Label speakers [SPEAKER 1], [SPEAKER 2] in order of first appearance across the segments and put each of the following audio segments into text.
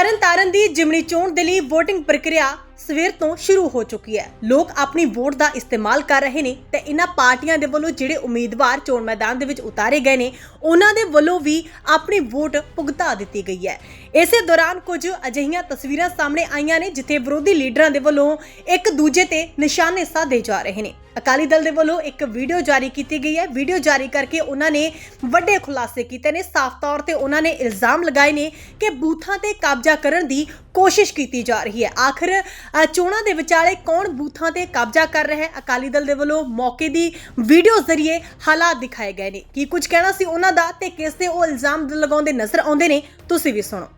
[SPEAKER 1] ਤਰਨਤਾਰਨ ਦੀ ਜਿਮਣੀ ਚੋਣ ਦੇ ਲਈ VOTING ਪ੍ਰਕਿਰਿਆ ਸਵੇਰ ਤੋਂ ਸ਼ੁਰੂ ਹੋ ਚੁੱਕੀ ਹੈ। ਲੋਕ ਆਪਣੀ ਵੋਟ ਦਾ ਇਸਤੇਮਾਲ ਕਰ ਰਹੇ ਨੇ ਤੇ ਇਹਨਾਂ ਪਾਰਟੀਆਂ ਦੇ ਵੱਲੋਂ ਜਿਹੜੇ ਉਮੀਦਵਾਰ ਚੋਣ ਮੈਦਾਨ ਦੇ ਵਿੱਚ ਉਤਾਰੇ ਗਏ ਨੇ, ਉਹਨਾਂ ਦੇ ਵੱਲੋਂ ਵੀ ਆਪਣੀ ਵੋਟ ਭੁਗਤਾ ਦਿੱਤੀ ਗਈ ਹੈ। ਇਸੇ ਦੌਰਾਨ ਕੁਝ ਅਜਿਹੀਆਂ ਤਸਵੀਰਾਂ ਸਾਹਮਣੇ ਆਈਆਂ ਨੇ, ਜਿੱਥੇ ਵਿਰੋਧੀ ਲੀਡਰਾਂ ਦੇ ਵੱਲੋਂ ਇੱਕ ਦੂਜੇ ਤੇ ਨਿਸ਼ਾਨੇ ਸਾਧੇ ਜਾ ਰਹੇ ਨੇ। ਅਕਾਲੀ ਦਲ ਦੇ ਵੱਲੋਂ ਇੱਕ ਵੀਡੀਓ ਜਾਰੀ ਕੀਤੀ ਗਈ ਹੈ। ਵੀਡੀਓ ਜਾਰੀ ਕਰਕੇ ਉਹਨਾਂ ਨੇ ਵੱਡੇ ਖੁਲਾਸੇ ਕੀਤੇ ਨੇ। ਸਾਫ਼ ਤੌਰ ਤੇ ਉਹਨਾਂ ਨੇ ਇਲਜ਼ਾਮ ਲਗਾਏ ਨੇ ਕਿ ਬੂਥਾਂ ਤੇ ਕਬਜ਼ਾ ਕਰਨ ਦੀ ਕੋਸ਼ਿਸ਼ ਕੀਤੀ ਜਾ ਰਹੀ ਹੈ। ਆਖਰ ਚੋਣਾਂ ਦੇ ਵਿਚਾਲੇ ਕੌਣ ਬੂਥਾਂ ਤੇ ਕਬਜ਼ਾ ਕਰ ਰਿਹਾ ਹੈ? ਅਕਾਲੀ ਦਲ ਦੇ ਵੱਲੋਂ ਮੌਕੇ ਦੀ ਵੀਡੀਓ ਜ਼ਰੀਏ ਹਾਲਾਤ ਦਿਖਾਏ ਗਏ ਨੇ। ਕੀ ਕੁਝ ਕਹਿਣਾ ਸੀ ਉਹਨਾਂ ਦਾ ਤੇ ਕਿਸ ਤੇ ਉਹ ਇਲਜ਼ਾਮ ਲਗਾਉਂਦੇ ਨਜ਼ਰ ਆਉਂਦੇ ਨੇ? ਤੁਸੀਂ ਵੀ ਸੁਣੋ।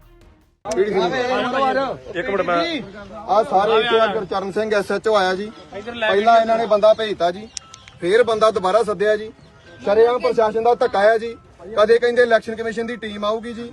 [SPEAKER 2] ਇੱਕ ਮਿੰਟ ਮੈਂ
[SPEAKER 3] ਆ ਸਾਰੇ ਇੱਥੇ ਆ ਗੁਰਚਰਨ ਸਿੰਘ ਐਸਐਚਓ ਆਇਆ ਜੀ। ਪਹਿਲਾਂ ਇਹਨਾਂ ਨੇ ਬੰਦਾ ਭੇਜਤਾ ਜੀ। ਫੇਰ ਬੰਦਾ ਦੁਬਾਰਾ ਸੱਦਿਆ ਜੀ। ਸ਼ਰੇਆਮ ਪ੍ਰਸ਼ਾਸਨ ਦਾ ਧੱਕਾ ਆ ਜੀ। ਕਦੇ ਕਹਿੰਦੇ ਇਲੈਕਸ਼ਨ ਕਮਿਸ਼ਨ ਦੀ ਟੀਮ ਆਊਗੀ ਜੀ।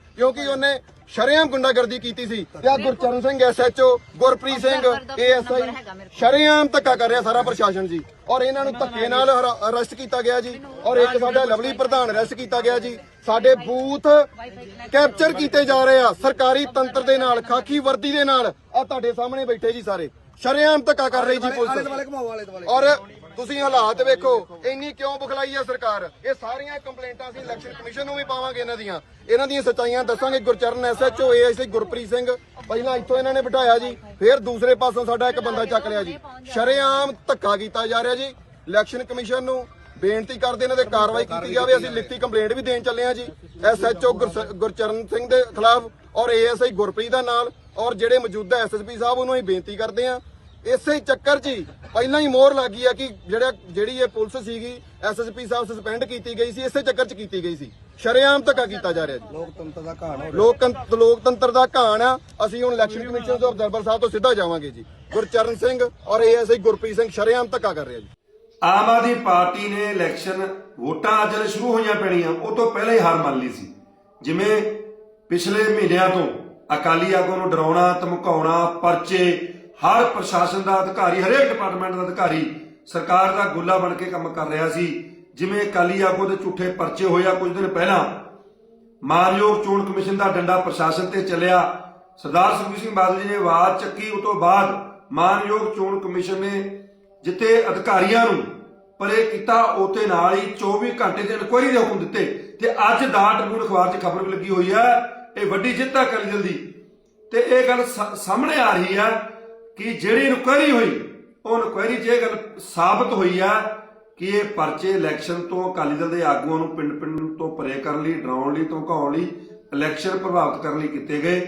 [SPEAKER 3] ਕਿਉਂਕਿ ਉਹਨੇ ਸ਼ਰੇਆਮ ਗੁੰਡਾਗਰਦੀ ਕੀਤੀ ਸੀ। ਤੇ ਆ ਗੁਰਚਰਨ ਸਿੰਘ ਐਸਐਚਓ ਗੁਰਪ੍ਰੀਤ ਸਿੰਘ ਏਐਸਆਈ ਸ਼ਰੇਆਮ ਧੱਕਾ ਕਰ ਰਿਹਾ ਸਾਰਾ ਪ੍ਰਸ਼ਾਸਨ ਜੀ। ਔਰ ਇਹਨਾਂ ਨੂੰ ਧੱਕੇ ਨਾਲ ਅਰੈਸਟ ਕੀਤਾ ਗਿਆ ਜੀ। ਔਰ ਇੱਕ ਸਾਡਾ ਲਵਲੀ ਪ੍ਰਧਾਨ ਅਰੈਸਟ ਕੀਤਾ ਗਿਆ ਜੀ। ਸਾਡੇ ਬੂਥ ਕੈਪਚਰ ਕੀਤੇ ਜਾ ਰਹੇ ਆ ਸਰਕਾਰੀ ਤੰਤਰ ਦੇ ਨਾਲ ਖਾਕੀ ਵਰਦੀ ਦੇ ਨਾਲ। ਆ ਤੁਹਾਡੇ ਸਾਹਮਣੇ ਬੈਠੇ ਜੀ ਸਾਰੇ। ਸ਼ਰੇਆਮ ਧੱਕਾ ਕਰ ਰਹੀ ਜੀ ਪੁਲਿਸ। ਔਰ ਤੁਸੀਂ ਹਾਲਾਤ ਵੇਖੋ, ਇੰਨੀ ਕਿਉਂ ਬੁਖਲਾਈ ਆ ਸਰਕਾਰ? ਇਹ ਸਾਰੀਆਂ ਕੰਪਲੇਂਟਾਂ ਅਸੀਂ ਇਲੈਕਸ਼ਨ ਕਮਿਸ਼ਨ ਨੂੰ ਵੀ ਪਾਵਾਂਗੇ ਇਹਨਾਂ ਦੀਆਂ। ਇਹਨਾਂ ਦੀਆਂ ਸਚਾਈਆਂ ਦੱਸਾਂਗੇ, ਗੁਰਚਰਨ ਐਸਐਚਓ ਏਐਸਆਈ ਗੁਰਪ੍ਰੀਤ ਸਿੰਘ। ਪਹਿਲਾਂ ਇੱਥੋਂ ਇਹਨਾਂ ਨੇ ਬਿਠਾਇਆ ਜੀ, ਫਿਰ ਦੂਸਰੇ ਪਾਸੋਂ ਸਾਡਾ ਇੱਕ ਬੰਦਾ ਚੱਕ ਲਿਆ ਜੀ। ਸ਼ਰੇਆਮ ਧੱਕਾ ਕੀਤਾ ਜਾ ਰਿਹਾ ਜੀ। ਇਲੈਕਸ਼ਨ ਕਮਿਸ਼ਨ ਨੂੰ ਬੇਨਤੀ ਕਰਦੇ ਇਹਨਾਂ ਤੇ ਕਾਰਵਾਈ ਕੀਤੀ ਜਾਵੇ। ਅਸੀਂ ਲਿਖਤੀ ਕੰਪਲੇਂਟ ਵੀ ਦੇਣ ਚੱਲੇ ਆ ਜੀ। ਐਸਐਚਓ ਗੁਰਚਰਨ ਸਿੰਘ ਦੇ ਖਿਲਾਫ ਔਰ ਏਐਸਆਈ ਗੁਰਪ੍ਰੀਤ ਦਾ ਨਾਲ ਔਰ ਜਿਹੜੇ ਮੌਜੂਦਾ ਐਸਐਸਪੀ ਸਾਹਿਬ, ਉਹਨੂੰ ਅਸੀਂ ਬੇਨਤੀ ਕਰਦੇ ਆ ਇਸੇ ਚੱਕਰ 'ਚ ਹੀ ਪਹਿਲਾਂ ਹੀ ਮੋਹਰ ਲੱਗ ਗਈ ਆ ਕਿ ਜਿਹੜਾ ਜਿਹੜੀ ਇਹ ਪੁਲਿਸ ਸੀਗੀ ਐਸਐਸਪੀ ਸਾਹਿਬ ਸਸਪੈਂਡ ਕੀਤੀ ਗਈ ਸੀ ਇਸੇ ਚੱਕਰ 'ਚ ਕੀਤੀ ਗਈ ਸੀ। ਸ਼ਰੇਆਮ ਧੱਕਾ ਕੀਤਾ ਜਾ ਰਿਹਾ ਜੀ।
[SPEAKER 4] ਲੋਕਤੰਤਰ ਦਾ ਘਾਣ ਹੋ
[SPEAKER 3] ਲੋਕਤੰਤਰ ਲੋਕਤੰਤਰ ਦਾ ਘਾਣ ਆ। ਅਸੀਂ ਹੁਣ ਇਲੈਕਸ਼ਨ ਕਮਿਸ਼ਨ ਤੋਂ ਅਬਜ਼ਰਵਰ ਸਾਹਿਬ ਤੋਂ ਸਿੱਧਾ ਜਾਵਾਂਗੇ ਜੀ। ਗੁਰਚਰਨ ਸਿੰਘ ਔਰ ਏਐਸਆਈ ਗੁਰਪ੍ਰੀਤ ਸਿੰਘ ਸ਼ਰੇਆਮ ਧੱਕਾ ਕਰ ਰਿਹਾ ਜੀ।
[SPEAKER 2] ਆਮ ਆਦਮੀ ਪਾਰਟੀ ਨੇ ਇਲੈਕਸ਼ਨ ਵੋਟਾਂ ਅੱਜ ਸ਼ੁਰੂ ਹੋਈਆਂ ਪੈਣੀਆਂ ਉਹ ਤੋਂ ਪਹਿਲਾਂ ਹੀ ਹਾਰ ਮੰਨ ਲਈ ਸੀ। ਜਿਵੇਂ ਪਿਛਲੇ ਮਹੀਨਿਆਂ ਤੋਂ ਅਕਾਲੀ ਆਗੂ ਨੂੰ ਡਰਾਉਣਾ ਧਮਕਾਉਣਾ ਪਰਚੇ ਹਰ ਪ੍ਰਸ਼ਾਸਨ ਦਾ ਅਧਿਕਾਰੀ, ਹਰੇਕ ਡਿਪਾਰਟਮੈਂਟ ਦਾ ਅਧਿਕਾਰੀ ਸਰਕਾਰ ਦਾ ਗੁੱਲਾ ਬਣ ਕੇ ਕੰਮ ਕਰ ਰਿਹਾ ਸੀ। ਜਿਵੇਂ ਅਕਾਲੀ ਆਗੂ ਦੇ ਝੂਠੇ ਪਰਚੇ ਹੋਇਆ ਕੁਝ ਦਿਨ ਪਹਿਲਾਂ। ਮਾਨਯੋਗ ਚੋਣ ਕਮਿਸ਼ਨ ਦਾ ਡੰਡਾ ਪ੍ਰਸ਼ਾਸਨ ਤੇ ਚੱਲਿਆ। ਸਰਦਾਰ ਸੁਖਬੀਰ ਸਿੰਘ ਬਾਦਲ ਜੀ ਨੇ ਆਵਾਜ਼ ਚੱਕੀ ਉਸ ਤੋਂ ਬਾਅਦ ਮਾਨਯੋਗ ਚੋਣ ਕਮਿਸ਼ਨ ਨੇ ਜਿੱਥੇ ਅਧਿਕਾਰੀਆਂ ਨੂੰ ਪਰੇ ਕੀਤਾ ਉਤੇ ਨਾਲ ਹੀ 24 ਘੰਟੇ ਦੀ ਇਨਕੁਆਇਰੀ ਦੇ ਹੁਕਮ ਦਿੱਤੇ। ਤੇ ਅੱਜ ਦਾ ਟ੍ਰਿਬਿਊਨ ਅਖਬਾਰ 'ਚ ਖਬਰ ਲੱਗੀ ਹੋਈ ਹੈ, ਇਹ ਵੱਡੀ ਜਿੱਤ ਹੈ ਅਕਾਲੀ ਦਲ ਦੀ। ਤੇ ਇਹ ਗੱਲ ਸਾਹਮਣੇ ਆ ਰਹੀ ਹੈ ਕਿ ਜਿਹੜੀ ਇਨਕੁਆਇਰੀ ਹੋਈ, ਉਹ ਇਨਕੁਆਇਰੀ 'ਚ ਇਹ ਗੱਲ ਸਾਬਤ ਹੋਈ ਹੈ ਕਿ ਇਹ ਪਰਚੇ ਇਲੈਕਸ਼ਨ ਤੋਂ ਅਕਾਲੀ ਦਲ ਦੇ ਆਗੂਆਂ ਨੂੰ ਪਿੰਡ ਪਿੰਡ ਤੋਂ ਪਰੇ ਕਰਨ ਲਈ, ਡਰਾਉਣ ਲਈ ਧਮਕਾਉਣ ਲਈ ਇਲੈਕਸ਼ਨ ਪ੍ਰਭਾਵਿਤ ਕਰਨ ਲਈ ਕੀਤੇ ਗਏ।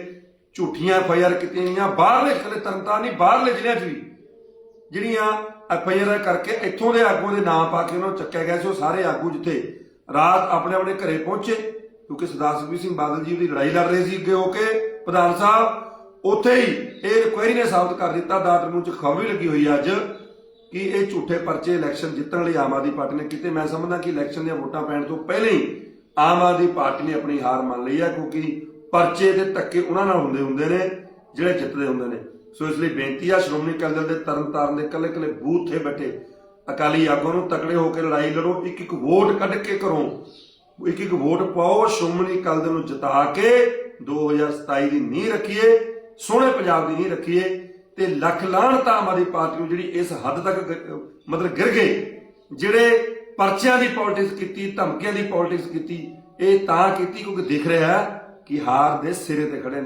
[SPEAKER 2] ਝੂਠੀਆਂ ਐਫਆਈਆਰ ਕੀਤੀਆਂ ਗਈਆਂ। ਬਾਹਰਲੇ ਖਲੇ ਤਰਨਤਾਰਨ ਨਹੀਂ, ਬਾਹਰਲੇ ਜ਼ਿਲ੍ਹਿਆਂ 'ਚ ਵੀ ਜਿਹੜੀਆਂ ਐਫਆਈਆਰ ਕਰਕੇ ਇੱਥੋਂ ਦੇ ਆਗੂਆਂ ਦੇ ਨਾਂ ਪਾ ਕੇ ਉਹਨਾਂ ਨੂੰ ਚੱਕਿਆ ਗਿਆ ਸੀ, ਉਹ ਸਾਰੇ ਆਗੂ ਜਿੱਥੇ ਰਾਤ ਆਪਣੇ ਆਪਣੇ ਘਰੇ ਪਹੁੰਚੇ, ਕਿਉਂਕਿ ਸਰਦਾਰ ਸੁਖਬੀਰ ਸਿੰਘ ਬਾਦਲ ਜੀ ਦੀ ਲੜਾਈ ਲੜ ਰਹੇ ਸੀ ਅੱਗੇ ਹੋ ਕੇ। ਪ੍ਰਧਾਨ ਸਾਹਿਬ ਉੱਥੇ ਹੀ ਇਹ ਇਨਕੁਆਇਰੀ ਨੇ ਸਾਬਤ ਕਰ ਦਿੱਤਾ ਦਾ ਟ੍ਰਿਬਿਊਨ ਚ ਖਬਰ ਵੀ ਲੱਗੀ ਹੋਈ ਹੈ ਅੱਜ ਕਿ ਇਹ ਝੂਠੇ ਪਰਚੇ ਇਲੈਕਸ਼ਨ ਜਿੱਤਣ ਲਈ ਆਮ ਆਦਮੀ ਪਾਰਟੀ ਨੇ ਕੀਤੇ। ਮੈਂ ਸਮਝਦਾ ਕਿ ਇਲੈਕਸ਼ਨ ਦੀਆਂ ਵੋਟਾਂ ਪੈਣ ਤੋਂ ਪਹਿਲਾਂ ਹੀ ਆਮ ਆਦਮੀ ਪਾਰਟੀ ਨੇ ਆਪਣੀ ਹਾਰ ਮੰਨ ਲਈ ਹੈ ਕਿਉਂਕਿ ਪਰਚੇ ਦੇ ਧੱਕੇ ਉਹਨਾਂ ਨਾਲ ਹੁੰਦੇ ਹੁੰਦੇ ਨੇ, ਜਿਹੜੇ ਜਿੱਤਦੇ ਹੁੰਦੇ ਨੇ। ਸੋ ਇਸ ਲਈ ਬੇਨਤੀ ਆ, ਸ਼੍ਰੋਮਣੀ ਅਕਾਲੀ ਦਲ ਦੇ ਤਰਨਤਾਰਨ ਦੇ ਇਕੱਲੇ ਇਕੱਲੇ ਬੂਥ ਤੇ ਬੈਠੇ। ਅਕਾਲੀ ਆਗੂਆਂ ਨੂੰ ਤਕੜੇ ਹੋ ਕੇ ਲੜਾਈ ਲੜੋ ਇੱਕ ਇੱਕ ਵੋਟ ਕੱਢ ਕੇ ਕਰੋ। ਇੱਕ ਇੱਕ ਵੋਟ ਪਾਓ, ਸ਼੍ਰੋਮਣੀ ਅਕਾਲੀ ਦਲ ਨੂੰ ਜਿਤਾ ਕੇ 2027 ਦੀ ਨੀਂਹ ਰੱਖੀਏ। ਸੋਹਣੇ ਪੰਜਾਬ ਦੀ ਨਹੀਂ ਰੱਖੀਏ ਤੇ ਲੱਖ ਲਾਹਣਤ ਆਮ ਆਦਮੀ ਪਾਰਟੀ ਨੂੰ ਜਿਹੜੀ ਇਸ ਹੱਦ ਤੱਕ ਮਤਲਬ ਗਿਰ ਗਏ, ਜਿਹੜੇ ਪਰਚਿਆਂ ਦੀ ਪੋਲਿਟਿਕਸ ਕੀਤੀ, ਧਮਕੀਆਂ ਦੀ ਪੋਲਿਟਿਕਸ ਕੀਤੀ, ਇਹ ਤਾਂ ਕੀਤੀ ਕਿਉਂਕਿ ਦਿਖ ਰਿਹਾ ਕਿ ਹਾਰ ਦੇ ਸਿਰੇ ਤੇ ਖੜੇ ਨੇ।